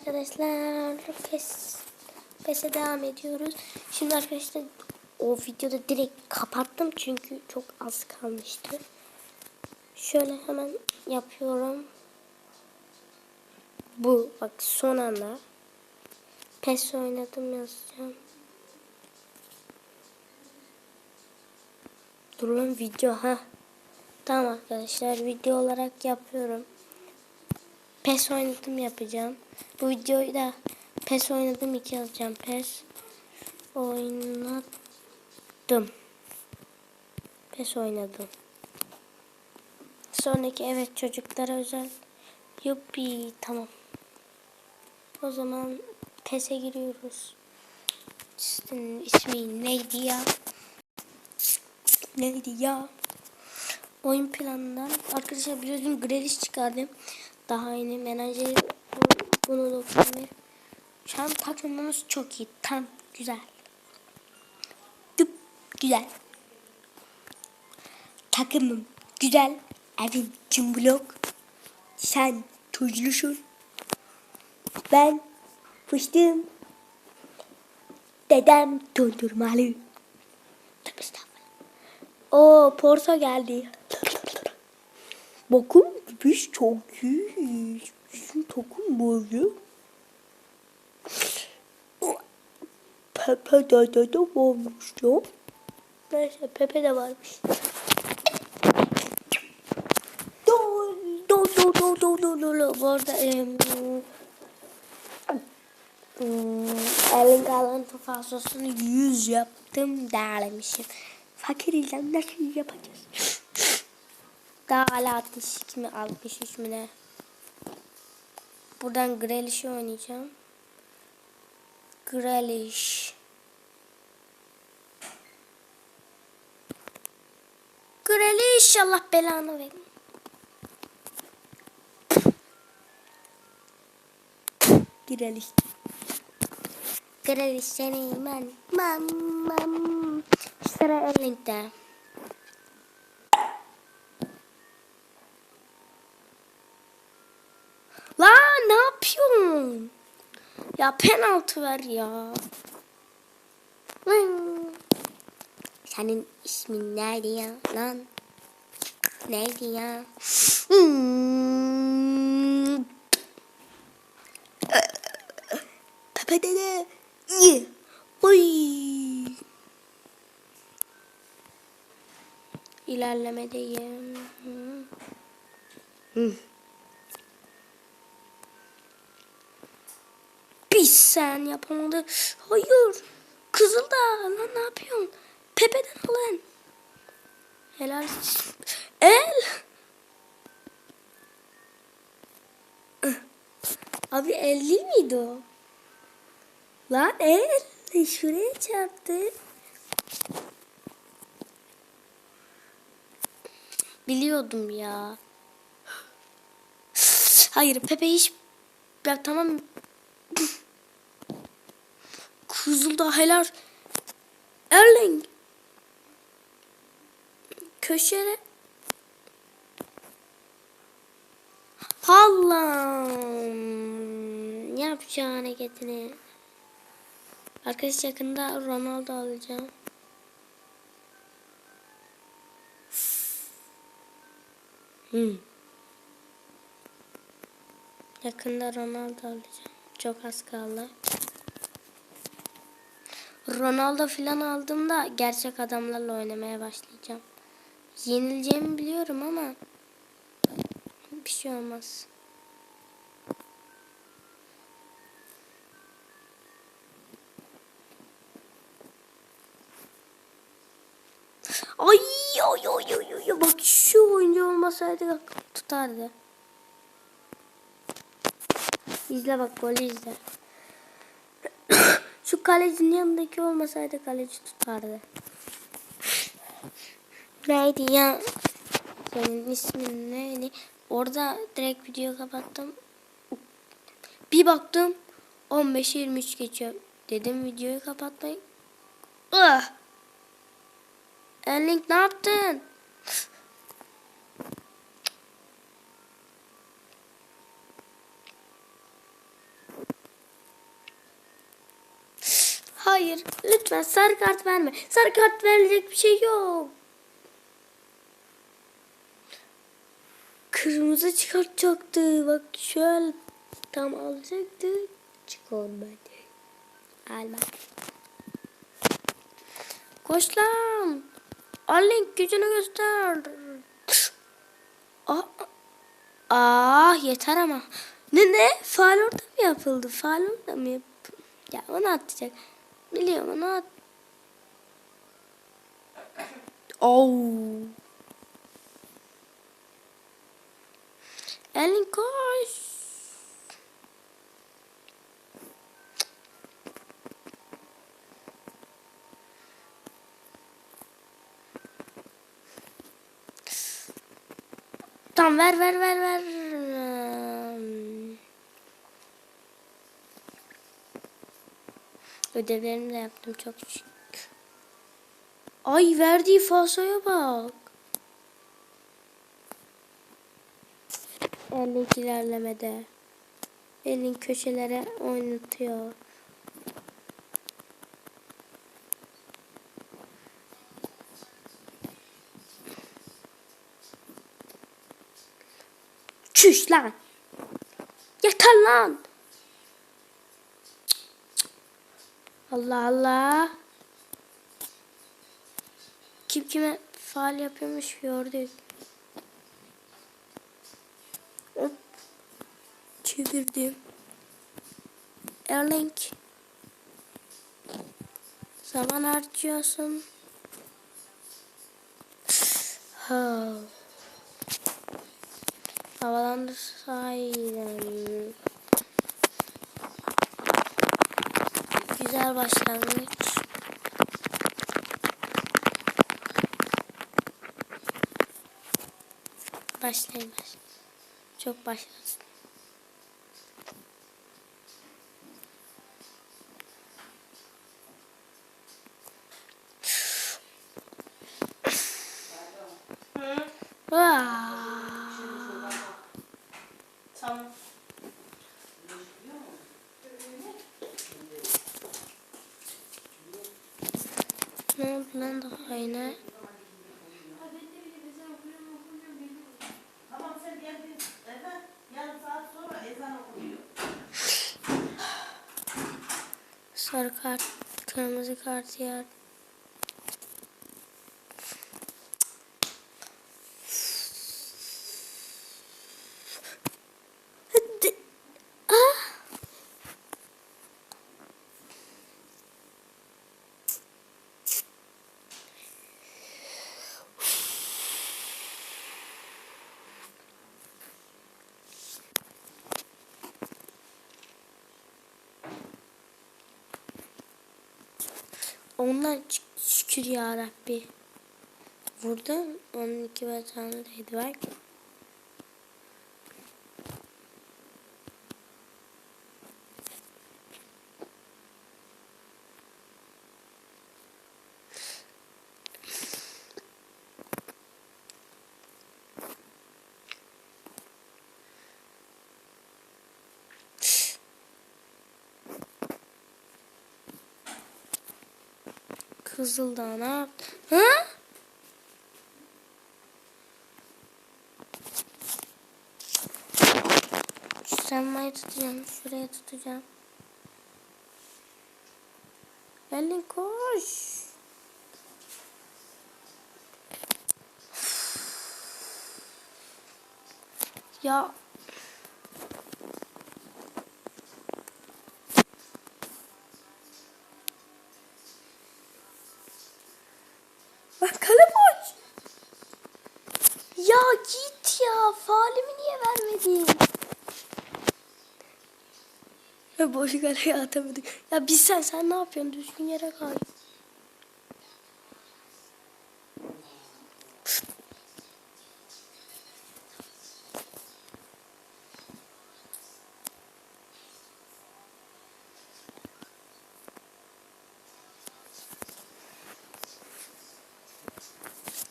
Arkadaşlar pes pese devam ediyoruz. Şimdi arkadaşlar o videoda direkt kapattım çünkü çok az kalmıştı. Şöyle hemen yapıyorum. Bu bak son anda pes oynadım yazacağım. Dur video ha. Tamam arkadaşlar video olarak yapıyorum. PES oynadım yapacağım. Bu videoyu da PES oynadım iki yazacağım. PES oynadım. PES oynadım. Sonraki evet çocuklara özel. Yuppi tamam. O zaman PES'e giriyoruz. Senin ismi neydi ya? Neydi ya? Oyun planından arkadaşlar biliyorsun Grealish çıkardım. Daha yeni menajeri bunu doktorlar. Şu an takımımız çok iyi. Tam güzel. Tıp güzel. Takımım güzel. Evim cumblok. Sen tuzlusun. Ben fıstığım. Dedem dondurmalı. Tabii. Oo Porto geldi. Bakın biz çok iyiyiz. Bizim takım böyle. Pepe de de varmış ya. Neyse Pepe de varmış. Do do do do do do do do. Bu arada elin kalan fasosunu yüz yaptım derlemişim. Fakir ile nasıl yapacağız? Daha hala 62 mi 63 mi ne? Buradan Grealish'i oynayacağım. Grealish. Grealish Allah belanı verin. Grealish. Grealish seni ben. Mam mam. Sıra Erling'de. La ne yapıyorsun? Ya penaltı ver ya. Senin ismin neydi ya lan? Neydi ya? Hmm. Pepe dede. İyi. Oy. İlerlemedeyim. Hmm. Sen yapamadı. Hayır. Kızıl da lan ne yapıyorsun? Pepe'den alın. Helal. El. Abi el değil miydi o? Lan el. Şuraya çarptı. Biliyordum ya. Hayır Pepe hiç... Ya tamam Kızılda helal. Erling. Köşede. Allah'ım. Yapacağı hareketini. Arkadaş yakında Ronaldo alacağım. Hmm. Yakında Ronaldo alacağım. Çok az kaldı. Ronaldo falan aldığımda gerçek adamlarla oynamaya başlayacağım. Yenileceğimi biliyorum ama bir şey olmaz. Ay ay ay ay ay bak şu oyuncu olmasaydı tutardı. İzle bak golü izle. Şu kalecinin yanındaki olmasaydı kaleci tutardı. Neydi ya? Senin ismin neydi? Orada direkt video kapattım. Bir baktım 15-23 geçiyor. Dedim videoyu kapatmayın. Ah! Erling ne yaptın? Hayır. Lütfen sarı kart verme. Sarı kart verilecek bir şey yok. Kırmızı çıkartacaktı. Bak şöyle tam alacaktı. Çıkarmadı. Alma. Koş lan. Alink gücünü göster. Aa, ah yeter ama. Ne ne? Faal orada mı yapıldı? Faal orada mı yapıldı? Ya onu atacak. Biliyorum at. Oh. Elin koş. Tamam ver ver ver ver. Ödevlerimi de yaptım çok şükür. Ay verdiği fasoya bak. Elin ilerlemede. Elin köşelere oynatıyor. Çüş lan. Yeter lan. Allah Allah. Kim kime faal yapıyormuş gördük. Hop. Çevirdim. Erling. Zaman harcıyorsun. Ha. Havalandır Güzel başlangıç. Başlayın başlayın. Çok başlasın. Vaa. Tamam. Ne oldu lan daha yine? Tamam sen gel bir eve. Yarım saat sonra ezan okunuyor. Sarı kart, kırmızı kart yer. Hadi. Ah. Ondan ç- şükür ya Rabbi. Vurdum. Onun iki bacağını değdi bak. Kızıldağ ne yaptı? Hı? Semmayı tutacağım. Şuraya tutacağım. Elin koş. Ya Bak kale boş. Ya git ya. Faalimi niye vermedin? Ya boş kaleye atamadık. Ya biz sen sen ne yapıyorsun? Düzgün yere kay.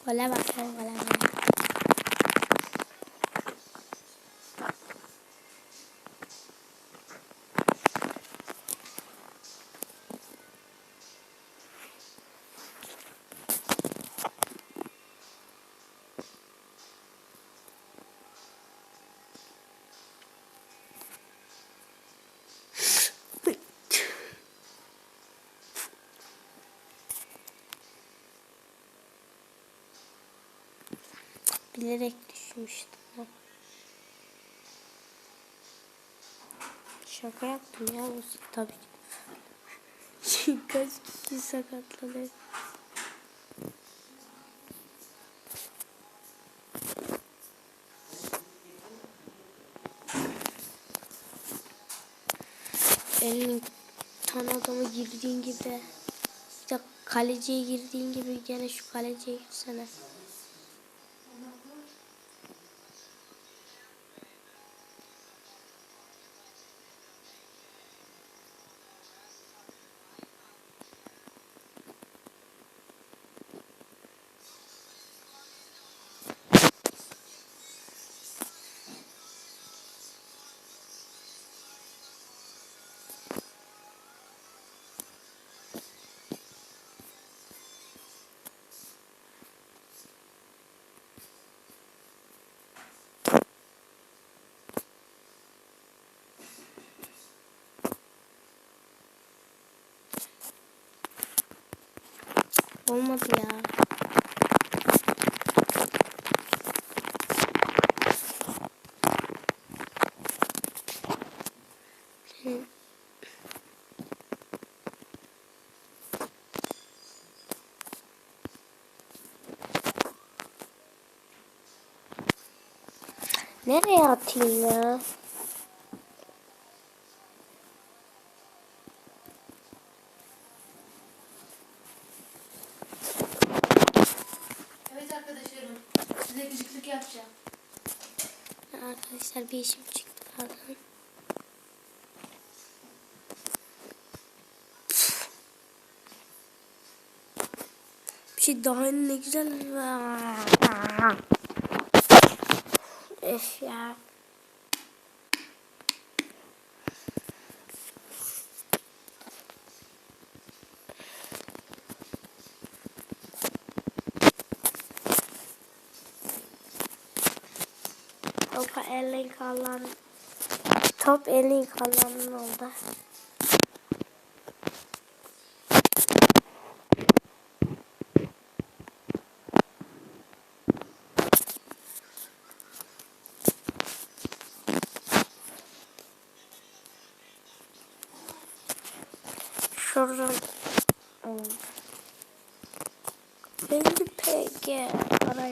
Bak sen gole bak. Bilerek düşmüştüm. Şaka yaptım ya bu tabii ki. Kaç kişi sakatladı. Elin tan adamı girdiğin gibi bir de kaleciye girdiğin gibi gene şu kaleciye girsene. Olmadı ya. Nereye atayım ya? Evet arkadaşlarım. Size gıcıklık yapacağım. Arkadaşlar bir işim çıktı pardon. Bir şey daha ne güzel. Öf ya. Topa elin kalan top elin kalanın oldu. Şuradan oldu. 50 PG para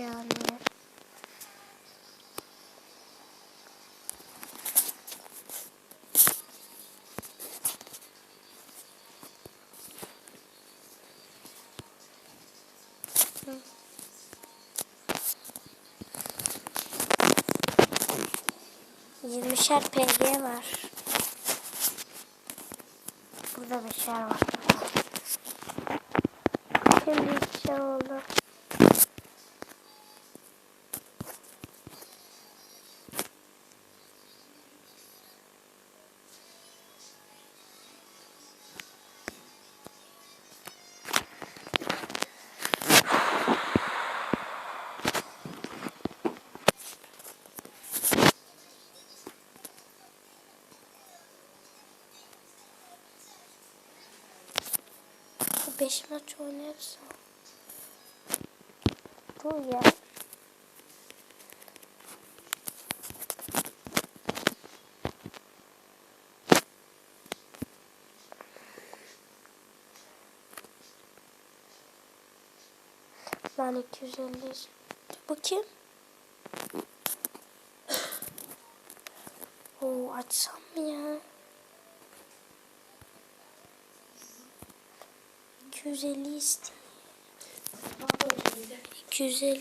Yirmişer PG var. Burada beşer var. Şimdi 5 maç oynarsa. Dur ya. Ben 250 bakayım. Oo açsam mı ya? 250 istiyor. 250